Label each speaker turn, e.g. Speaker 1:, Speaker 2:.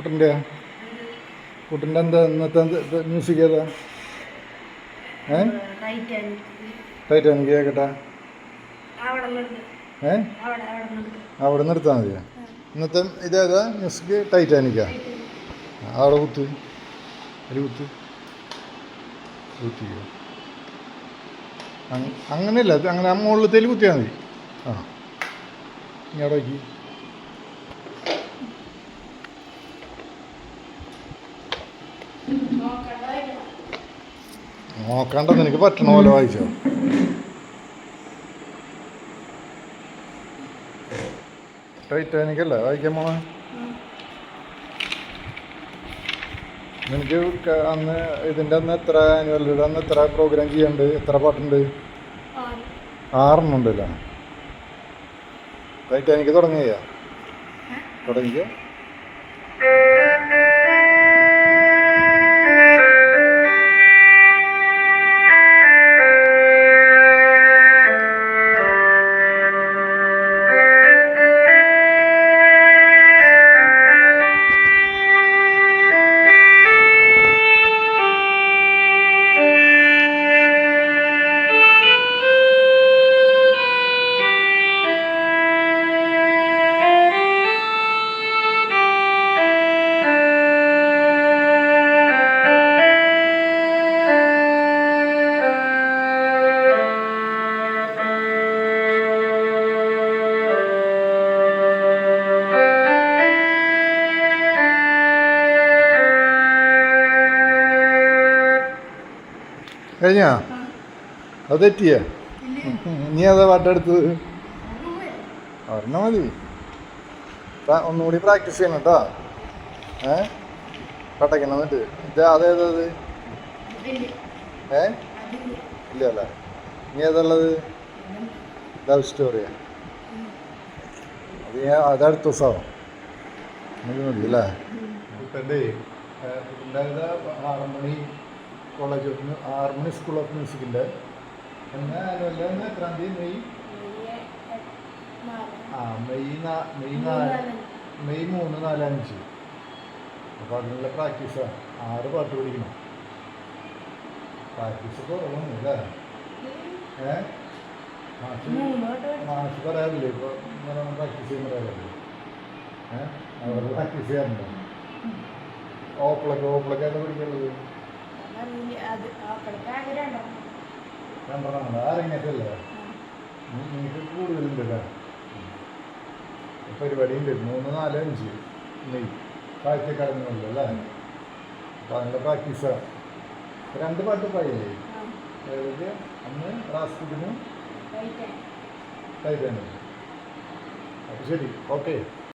Speaker 1: കുട്ടന്റെ? കുട്ടന്റെ എന്താ ഇന്നത്തെ മ്യൂസിക് ഏതാ? ഏ?
Speaker 2: ടൈറ്റാനിക്
Speaker 1: കേക്കട്ടെ. ഏ?
Speaker 2: അവിടെ അവിടെ നിർത്ത്
Speaker 1: അവിടെ നിർത്താൽ മതിയോ? ഇന്നത്തെ ഇതേതാ? മ്യൂസിക് ടൈറ്റാനിക്കാ അവിടെ കുത്ത്. ഒരു കുത്ത്. കുത്തിക്കോ? അങ്ങനെയല്ല അങ്ങനെ അമ്മ മുകളിലത്തേൽ കുത്തിയാൽ മതി. ആ. വയ്ക്കി
Speaker 2: നോക്കണ്ട
Speaker 1: നിനക്ക് പറ്റണ പോലെ വായിച്ചോ. ടൈറ്റാനിക്കല്ലേ വായിക്കാൻ പോണ
Speaker 2: എനിക്ക്
Speaker 1: നിനക്ക് അന്ന് ഇതിന്റെ അന്ന് എത്ര ആനുവൽ അന്ന് എത്ര പ്രോഗ്രാം ചെയ്യാണ്ട്? എത്ര പാട്ടുണ്ട്?
Speaker 2: ആറ്.
Speaker 1: ആറെണ്ണം ഉണ്ടല്ലോ ടൈറ്റാനിക് തുടങ്ങിയ
Speaker 2: തുടങ്ങിയോ
Speaker 1: തുടങ്ങിയ കഴിഞ്ഞാ. അത് തെറ്റിയ നീ അതാ പാട്ടെടുത്തത്. ഒരെണ്ണം മതി ഒന്നുകൂടി പ്രാക്ടീസ് ചെയ്യണം കേട്ടോ ഏ പട്ടക്കണം എന്നിട്ട് ഇത് അതേതത്
Speaker 2: അത്
Speaker 1: ഏ. ഇല്ല അല്ല നീ ഏതുള്ളത് ലവ് സ്റ്റോറിയാ. അത് ഞാൻ അതടുത്ത ദിവസമാവും മതി അല്ലേ ആറ് harmony college of harmony school of മ്യൂസിക്കിന്റെ annual എത്രാം തീയതി? മെയ്? ആ മെയ് നാ മെയ് നാല്. മെയ് മൂന്ന് നാല് അഞ്ച്. അപ്പോൾ അതിനുള്ള പ്രാക്ടീസാണ് ആറ് പാട്ട് പഠിക്കണം. പ്രാക്ടീസ് കുറവാണ് അല്ലേ? ഏ? മാഷ്. മാഷ് പറയാറില്ലേ? ഇപ്പോൾ ഇങ്ങനെ പ്രാക്ടീസ് ചെയ്യാൻ പറയാറില്ലേ ഏ? അവർ പ്രാക്ടീസ് ചെയ്യാറുണ്ടോ? ഓപ്പിളൊക്കെ ഓപ്പിളൊക്കെ എന്താ പഠിക്കുള്ളത്
Speaker 2: രണ്ടെണ്ണം.
Speaker 1: രണ്ടെണ്ണം ആരെങ്ങനെയല്ലേ
Speaker 2: ആ.
Speaker 1: നിങ്ങൾക്ക് കൂടുതലുണ്ട് അല്ലേ പരിപാടി ഉണ്ട് മൂന്ന് നാല് അഞ്ച്. മെയ് കാഴ്ചക്കടന്നുള്ളൂ അല്ലേ? അപ്പോൾ അതിന്റെ പ്രാക്ടീസാണ് രണ്ട് പാട്ട് പായില്ലേ അതായത് അന്ന് റാസ്കുദിനും അപ്പൊ അപ്പോൾ ശരി. ഓക്കെ.